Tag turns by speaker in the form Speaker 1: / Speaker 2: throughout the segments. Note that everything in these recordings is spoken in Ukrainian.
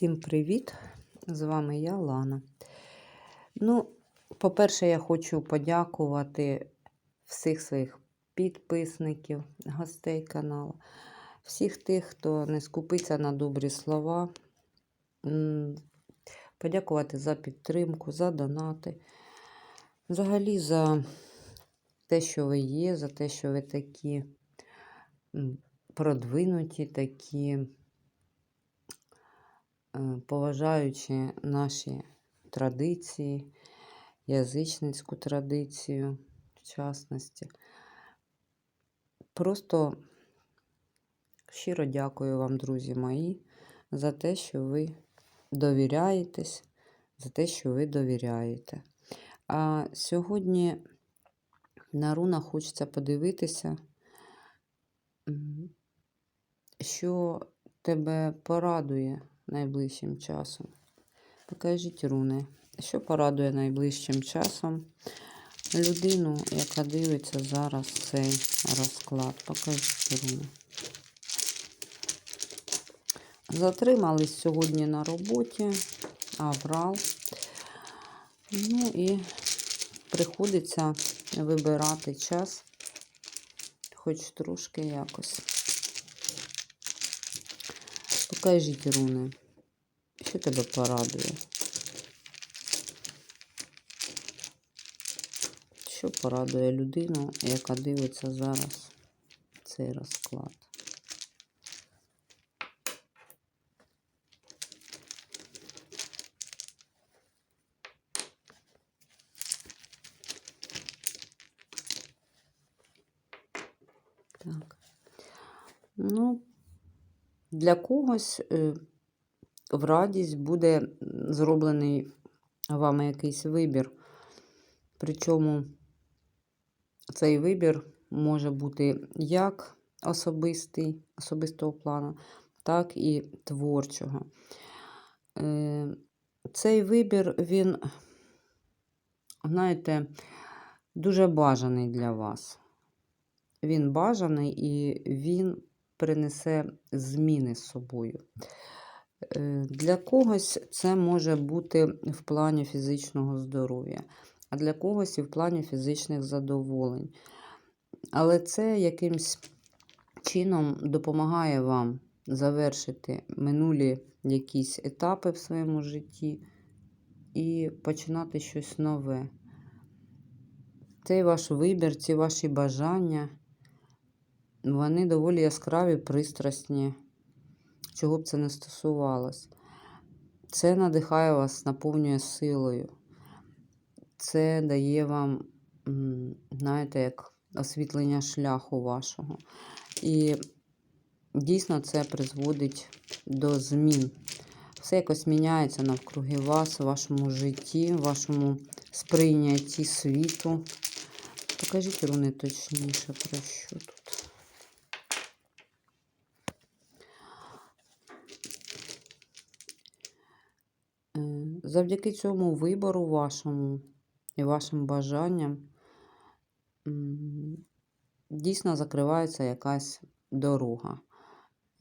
Speaker 1: Всім привіт! З вами я, Лана. Ну, по-перше, я хочу подякувати всіх своїх підписників, гостей каналу, всіх тих, хто не скупиться на добрі слова. Подякувати за підтримку, за донати. Взагалі за те, що ви є, за те, що ви такі продвинуті, такі. Е, поважаючи наші традиції, язичницьку традицію, в частності. Просто щиро дякую вам, друзі мої, за те, що ви довіряєтесь, за те, що ви довіряєте. А сьогодні на рунах хочеться подивитися, що тебе порадує найближчим часом. Покажіть руни, що порадує найближчим часом людину, яка дивиться зараз цей розклад. Покажіть руни. Затримались сьогодні на роботі, аврал. Ну і приходиться вибирати час, хоч трошки якось. Покажіть руни. Що тебе порадує? Що порадує людину, яка дивиться зараз цей розклад? Так. Ну, для когось е, в радість буде зроблений вами якийсь вибір. Причому цей вибір може бути як особистий, особистого плану, так і творчого. Е, Цей вибір, він, знаєте, дуже бажаний для вас. Він бажаний і він принесе зміни з собою. Е, Для когось це може бути в плані фізичного здоров'я, а для когось і в плані фізичних задоволень. Але це якимсь чином допомагає вам завершити минулі якісь етапи в своєму житті і починати щось нове. Цей ваш вибір, ці ваші бажання, вони доволі яскраві, пристрасні чого б це не стосувалось. Це надихає вас, наповнює силою. Це дає вам, знаєте, як освітлення шляху вашого. І дійсно це призводить до змін. Все якось міняється навкруги вас, у вашому житті, в вашому сприйнятті світу. Покажіть руни точніше, про що тут. Завдяки цьому вибору вашому і вашим бажанням дійсно закривається якась дорога.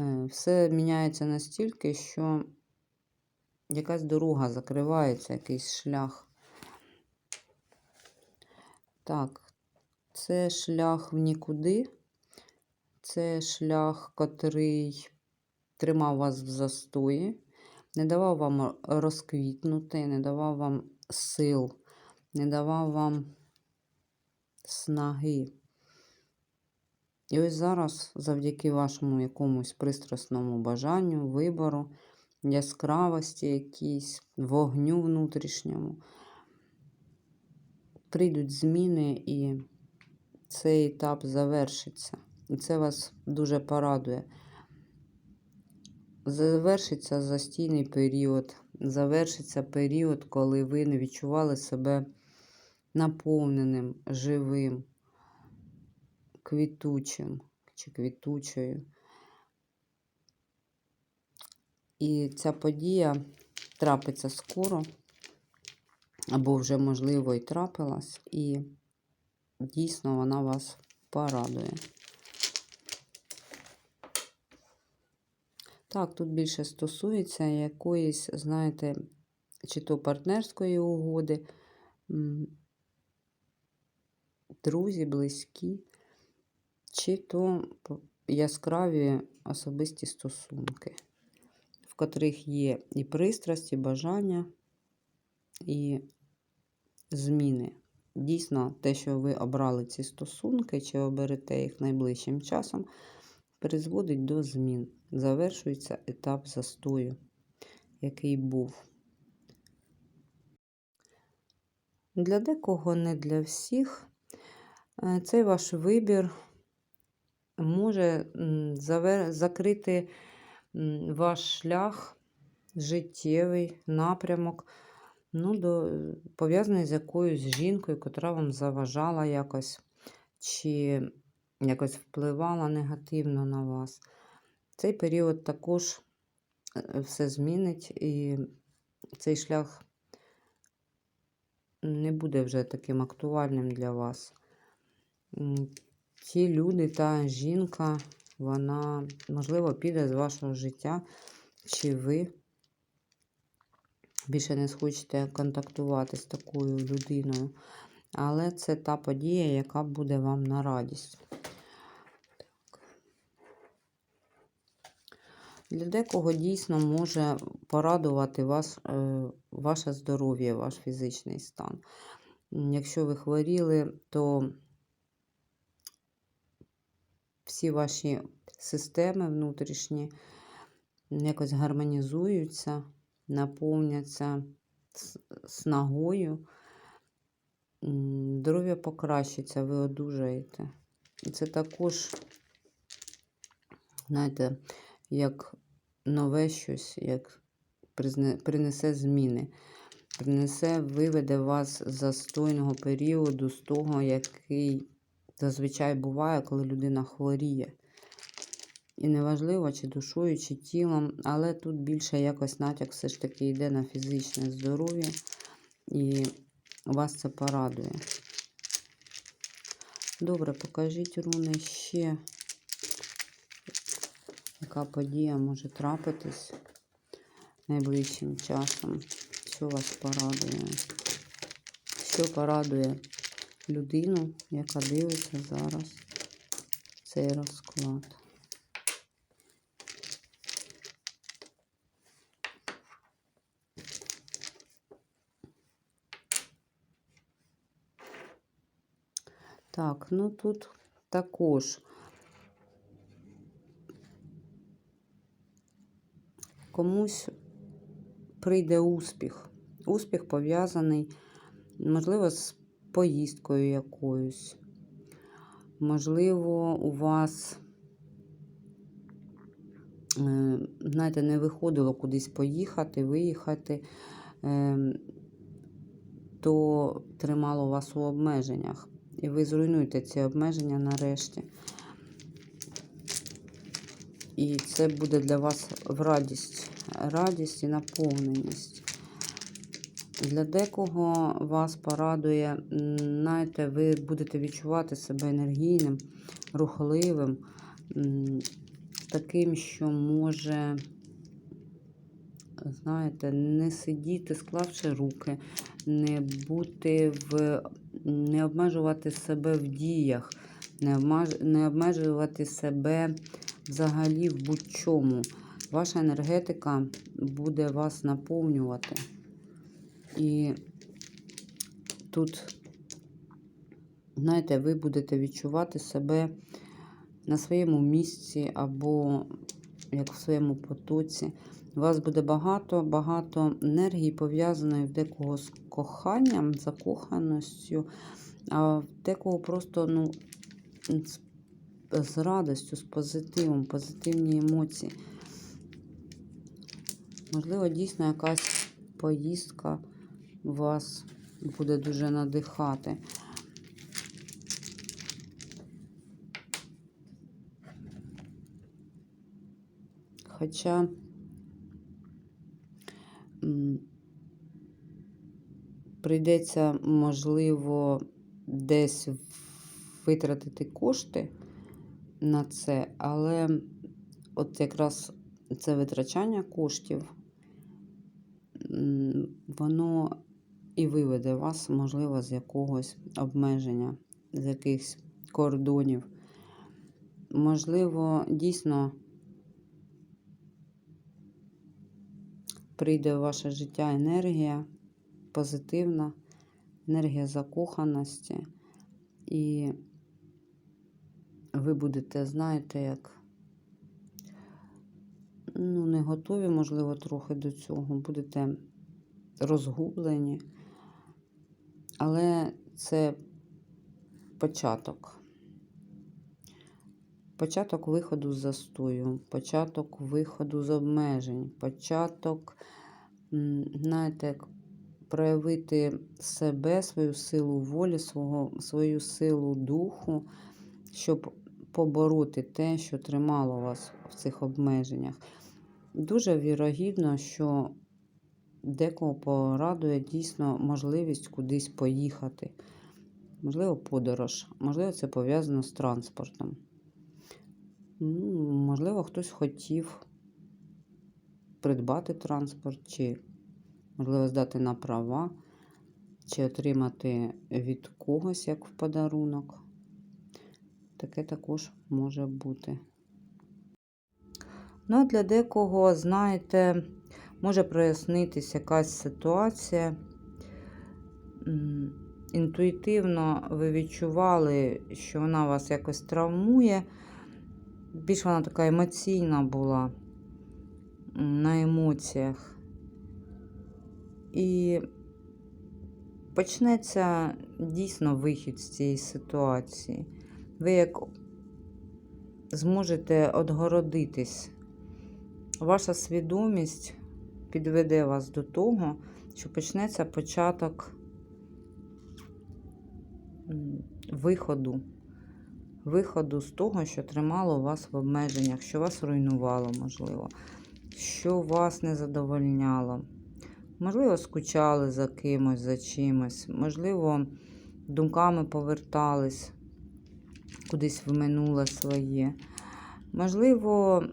Speaker 1: Е, все міняється настільки, що якась дорога закривається, якийсь шлях. Так, це шлях в нікуди. Це шлях, котрий тримав вас в застої не давав вам розквітнути, не давав вам сил, не давав вам снаги. І ось зараз, завдяки вашому якомусь пристрасному бажанню, вибору, яскравості якійсь, вогню внутрішньому, прийдуть зміни і цей етап завершиться. І це вас дуже порадує завершиться застійний період, завершиться період, коли ви не відчували себе наповненим, живим, квітучим чи квітучою. І ця подія трапиться скоро, або вже, можливо, і трапилась, і дійсно вона вас порадує. Так, тут більше стосується якоїсь, знаєте, чи то партнерської угоди, друзі, близькі, чи то яскраві особисті стосунки, в котрих є і пристрасть, і бажання, і зміни. Дійсно, те, що ви обрали ці стосунки, чи оберете їх найближчим часом, призводить до змін. Завершується етап застою, який був. Для декого, не для всіх, е, цей ваш вибір може закрити ваш шлях, життєвий напрямок, ну, пов'язаний з якоюсь жінкою, яка вам заважала якось, чи якось впливала негативно на вас. Цей період також е, все змінить, і цей шлях не буде вже таким актуальним для вас. Ті люди, та жінка, вона, можливо, піде з вашого життя, чи ви більше не схочете контактувати з такою людиною. Але це та подія, яка буде вам на радість. Для декого дійсно може порадувати вас, е, ваше здоров'я, ваш фізичний стан. Якщо ви хворіли, то всі ваші системи внутрішні якось гармонізуються, наповняться снагою. Здоров'я покращиться, ви одужаєте. І це також, знаєте, як нове щось, як принесе зміни. Принесе, виведе вас з застойного періоду, з того, який зазвичай буває, коли людина хворіє. І неважливо, чи душою, чи тілом, але тут більше якось натяк все ж таки йде на фізичне здоров'я, і вас це порадує. Добре, покажіть руни ще, яка подія може трапитись найближчим часом. Що вас порадує? Що порадує людину, яка дивиться зараз цей розклад? Так, ну тут також комусь прийде успіх. Успіх пов'язаний, можливо, з поїздкою якоюсь. Можливо, у вас, е, знаєте, не виходило кудись поїхати, виїхати, е, то тримало вас у обмеженнях. І ви зруйнуєте ці обмеження нарешті. І це буде для вас в радість, радість і наповненість. Для декого вас порадує, знаєте, ви будете відчувати себе енергійним, рухливим, таким, що може, знаєте, не сидіти, склавши руки, не бути в, не обмежувати себе в діях, не обмежувати себе взагалі в будь-чому. Ваша енергетика буде вас наповнювати. І тут, знаєте, ви будете відчувати себе на своєму місці або як в своєму потоці. У вас буде багато, багато енергії, пов'язаної в декого з коханням, закоханістю, а в декого просто ну, з, з радістю, з позитивом, позитивні емоції. Можливо, дійсно якась поїздка вас буде дуже надихати. Хоча прийдеться, можливо, десь витратити кошти на це, але от якраз це витрачання коштів, воно і виведе вас, можливо, з якогось обмеження, з якихось кордонів. Можливо, дійсно прийде в ваше життя енергія позитивна, енергія закоханості, і ви будете, знаєте, як ну, не готові, можливо, трохи до цього, будете розгублені, але це початок. Початок виходу з застою, початок виходу з обмежень, початок, знаєте, як проявити себе, свою силу волі, свого, свою силу духу, щоб побороти те, що тримало вас в цих обмеженнях. Дуже вірогідно, що декого порадує дійсно можливість кудись поїхати. Можливо, подорож, можливо, це пов'язано з транспортом. Ну, Можливо, хтось хотів придбати транспорт, чи, можливо, здати на права, чи отримати від когось як в подарунок. Таке також може бути. Ну, а для декого, знаєте, може прояснитись якась ситуація. Інтуїтивно ви відчували, що вона вас якось травмує. Більш вона така емоційна була на емоціях. І почнеться дійсно вихід з цієї ситуації. Ви як зможете отгородитись. Ваша свідомість підведе вас до того, що почнеться початок виходу. Виходу з того, що тримало вас в обмеженнях, що вас руйнувало, можливо, що вас не задовольняло. Можливо, скучали за кимось, за чимось, можливо, думками повертались кудись в минуле своє. Можливо,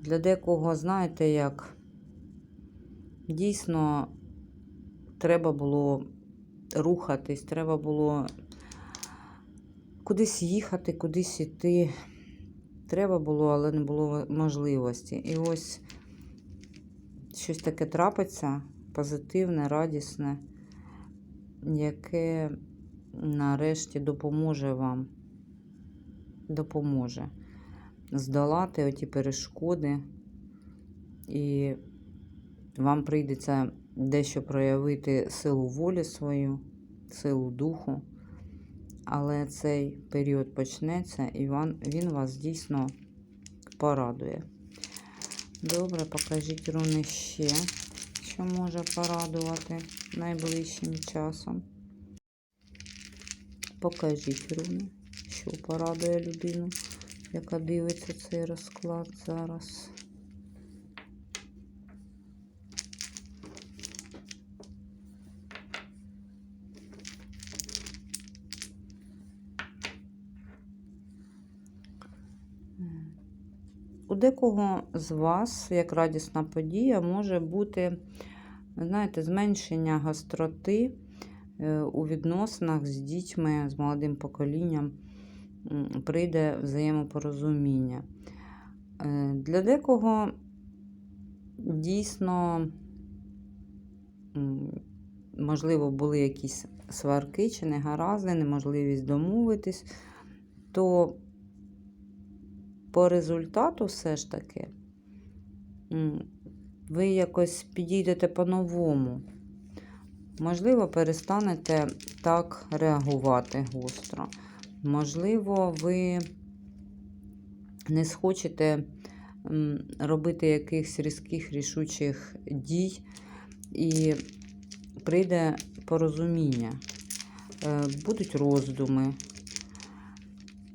Speaker 1: для декого, знаєте, як дійсно треба було рухатись, треба було кудись їхати, кудись іти. Треба було, але не було можливості. І ось щось таке трапиться, позитивне, радісне, яке нарешті допоможе вам, допоможе здолати оті перешкоди, і вам прийдеться дещо проявити силу волі свою, силу духу. Але цей період почнеться і він, вас дійсно порадує. Добре, покажіть руни ще, що може порадувати найближчим часом. Покажіть руни, що порадує людину, яка дивиться цей розклад зараз. У декого з вас, як радісна подія, може бути, знаєте, зменшення гостроти е, у відносинах з дітьми, з молодим поколінням, прийде взаємопорозуміння. Е, Для декого дійсно, можливо, були якісь сварки чи негаразди, неможливість домовитись, то по результату все ж таки ви якось підійдете по-новому. Можливо, перестанете так реагувати гостро. Можливо, ви не схочете робити якихось різких рішучих дій, і прийде порозуміння. Е, Будуть роздуми,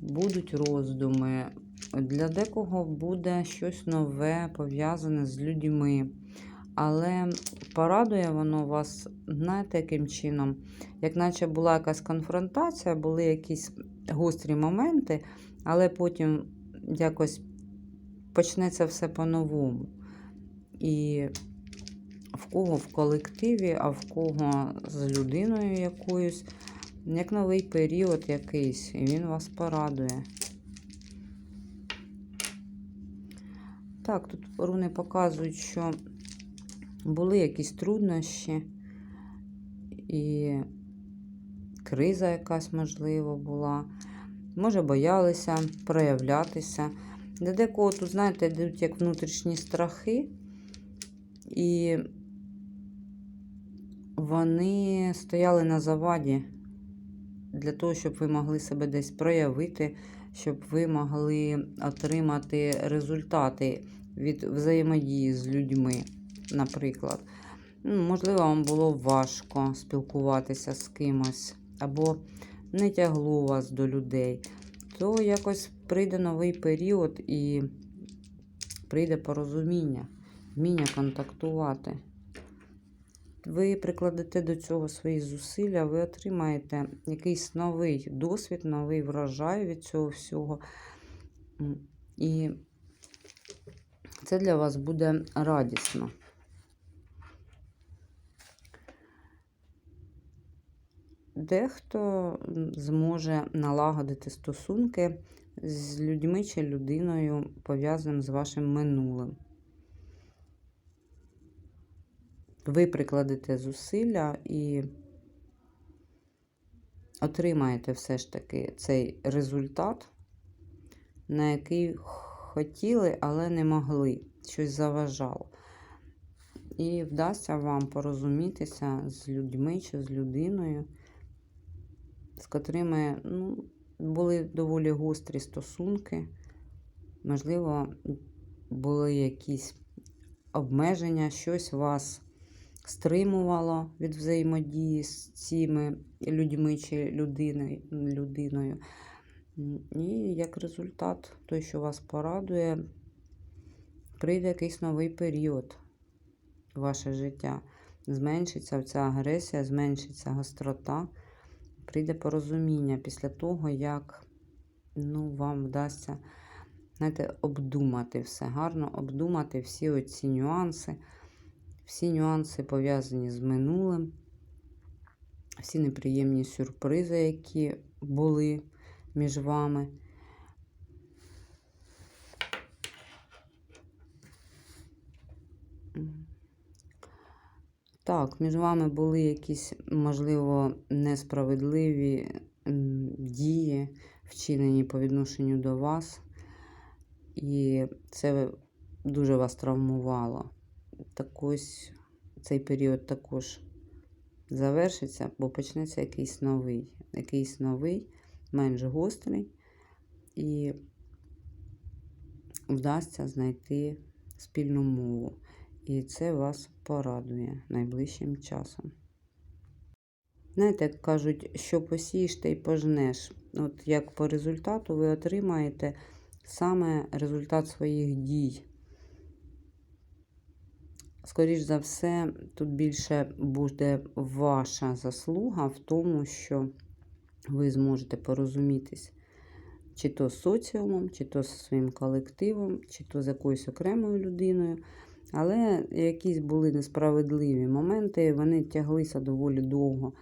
Speaker 1: будуть роздуми. Для декого буде щось нове, пов'язане з людьми. Але порадує воно вас, знаєте, яким чином? Як наче була якась конфронтація, були якісь гострі моменти, але потім якось почнеться все по-новому. І в кого в колективі, а в кого з людиною якоюсь, як новий період якийсь, і він вас порадує. Так, тут руни показують, що були якісь труднощі і криза якась, можливо, була. Може, боялися проявлятися. Для декого тут, знаєте, йдуть як внутрішні страхи, і вони стояли на заваді для того, щоб ви могли себе десь проявити, щоб ви могли отримати результати від взаємодії з людьми, наприклад. Ну, Можливо, вам було важко спілкуватися з кимось, або не тягло вас до людей, то якось прийде новий період і прийде порозуміння, вміння контактувати. Ви прикладете до цього свої зусилля, ви отримаєте якийсь новий досвід, новий врожай від цього всього. І це для вас буде радісно. Дехто зможе налагодити стосунки з людьми чи людиною, пов'язаним з вашим минулим. Ви прикладете зусилля і отримаєте все ж таки цей результат, на який хотіли, але не могли, щось заважало. І вдасться вам порозумітися з людьми чи з людиною, з котрими ну, були доволі гострі стосунки. Можливо, були якісь обмеження, щось вас стримувало від взаємодії з цими людьми чи людиною. людиною. І як результат, той, що вас порадує, прийде якийсь новий період в ваше життя. Зменшиться ця агресія, зменшиться гострота, прийде порозуміння після того, як ну, вам вдасться знаєте, обдумати все, гарно обдумати всі оці нюанси, всі нюанси пов'язані з минулим, всі неприємні сюрпризи, які були між вами. Так, між вами були якісь, можливо, несправедливі дії, вчинені по відношенню до вас, і це дуже вас травмувало. Так ось цей період також завершиться, бо почнеться якийсь новий, якийсь новий менш гострий, і вдасться знайти спільну мову. І це вас порадує найближчим часом. Знаєте, як кажуть, що посієш, та й пожнеш. От як по результату ви отримаєте саме результат своїх дій. Скоріше за все, тут більше буде ваша заслуга в тому, що ви зможете порозумітись, чи то з соціумом, чи то з своїм колективом, чи то з якоюсь окремою людиною. Але якісь були несправедливі моменти, вони тяглися доволі довго,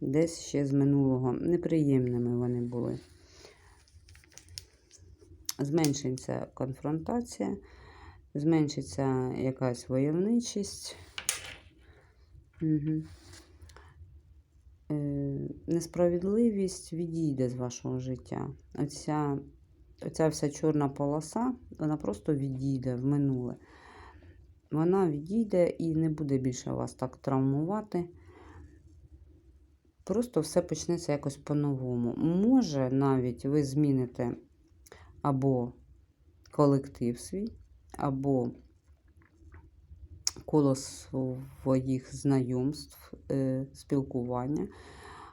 Speaker 1: десь ще з минулого. Неприємними вони були. Зменшиться конфронтація, зменшиться якась войовничість. Угу. Несправедливість відійде з вашого життя. Оця, оця вся чорна полоса, вона просто відійде в минуле. Вона відійде і не буде більше вас так травмувати. Просто все почнеться якось по-новому. Може, навіть ви зміните або колектив свій, або коло своїх знайомств, е, спілкування,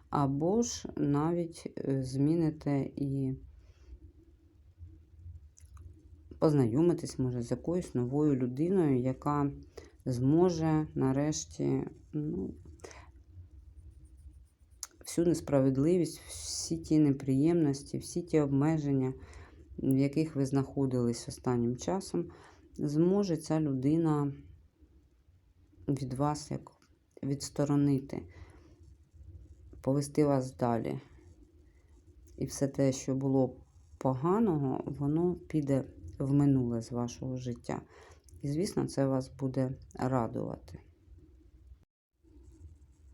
Speaker 1: або ж навіть е, зміните і познайомитись, може, з якоюсь новою людиною, яка зможе нарешті ну, всю несправедливість, всі ті неприємності, всі ті обмеження в яких ви знаходились останнім часом, зможе ця людина від вас як відсторонити, повести вас далі. І все те, що було поганого, воно піде в минуле з вашого життя. І, звісно, це вас буде радувати.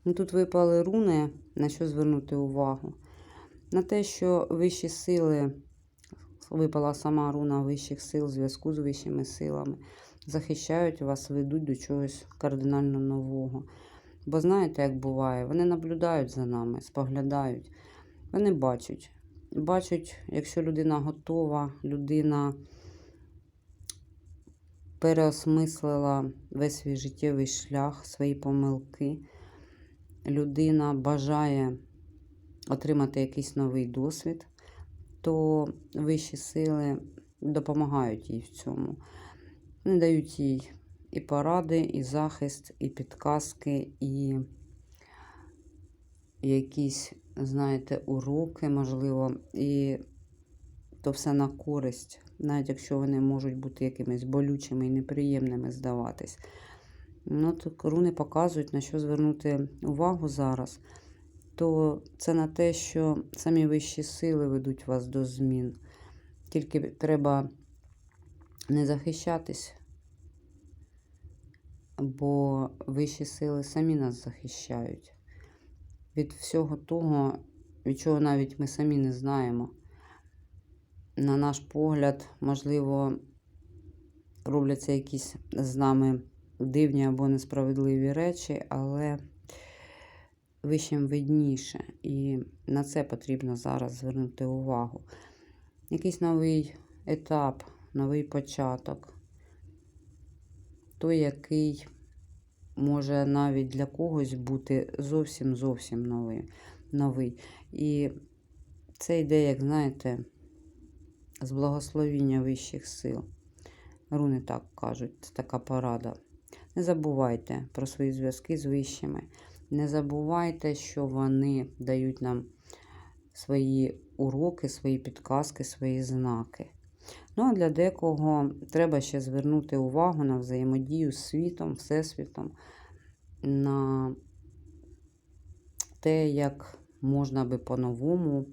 Speaker 1: Ну, Тут випали руни, на що звернути увагу? На те, що вищі сили, випала сама руна вищих сил, зв'язку з вищими силами, захищають вас, ведуть до чогось кардинально нового. Бо знаєте, як буває, вони наблюдають за нами, споглядають, вони бачать. Бачать, якщо людина готова, людина переосмислила весь свій життєвий шлях, свої помилки. Людина бажає отримати якийсь новий досвід, то вищі сили допомагають їй в цьому. Вони дають їй і поради, і захист, і підказки, і якісь, знаєте, уроки, можливо, і то все на користь, навіть якщо вони можуть бути якимись болючими і неприємними здаватись. Ну, так руни показують, на що звернути увагу зараз, то це на те, що самі вищі сили ведуть вас до змін. Тільки треба не захищатись, бо вищі сили самі нас захищають від всього того, від чого навіть ми самі не знаємо. На наш погляд, можливо, робляться якісь з нами дивні або несправедливі речі, але вищим видніше. І на це потрібно зараз звернути увагу. Якийсь новий етап, новий початок, той, який може навіть для когось бути зовсім зовсім новий. новий. І це йде, як знаєте, з благословіння вищих сил. Руни так кажуть, це така порада. Не забувайте про свої зв'язки з вищими. Не забувайте, що вони дають нам свої уроки, свої підказки, свої знаки. Ну, а для декого треба ще звернути увагу на взаємодію з світом, Всесвітом, на те, як можна би по-новому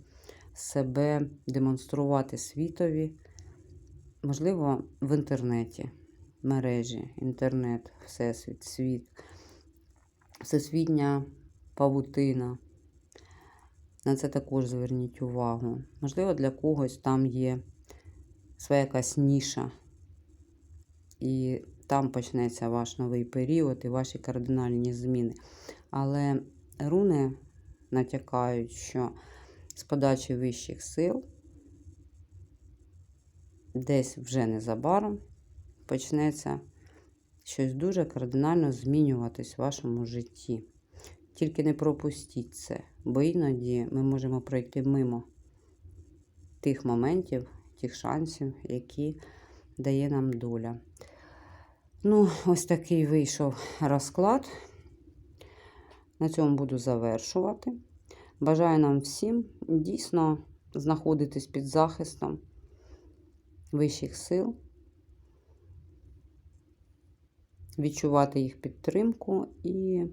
Speaker 1: себе демонструвати світові, можливо, в інтернеті, мережі, інтернет, всесвіт, світ, всесвітня павутина. На це також зверніть увагу. Можливо, для когось там є своя якась ніша, і там почнеться ваш новий період і ваші кардинальні зміни. Але руни натякають, що з подачі вищих сил десь вже незабаром почнеться щось дуже кардинально змінюватись в вашому житті. Тільки не пропустіть це, бо іноді ми можемо пройти мимо тих моментів, тих шансів, які дає нам доля. Ну, ось такий вийшов розклад. На цьому буду завершувати. Бажаю нам всім дійсно знаходитись під захистом вищих сил, відчувати їх підтримку, і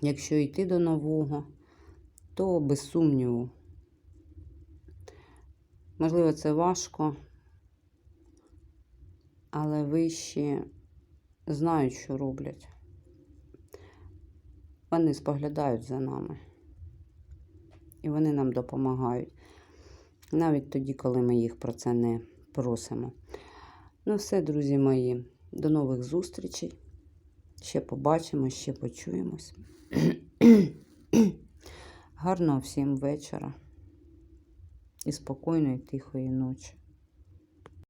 Speaker 1: якщо йти до нового, то без сумніву. Можливо, це важко, але вищі знають, що роблять. Вони споглядають за нами. І вони нам допомагають. Навіть тоді, коли ми їх про це не просимо. Ну, все, друзі мої, до нових зустрічей. Ще побачимо, ще почуємось. Гарного всім вечора і спокійної, тихої ночі.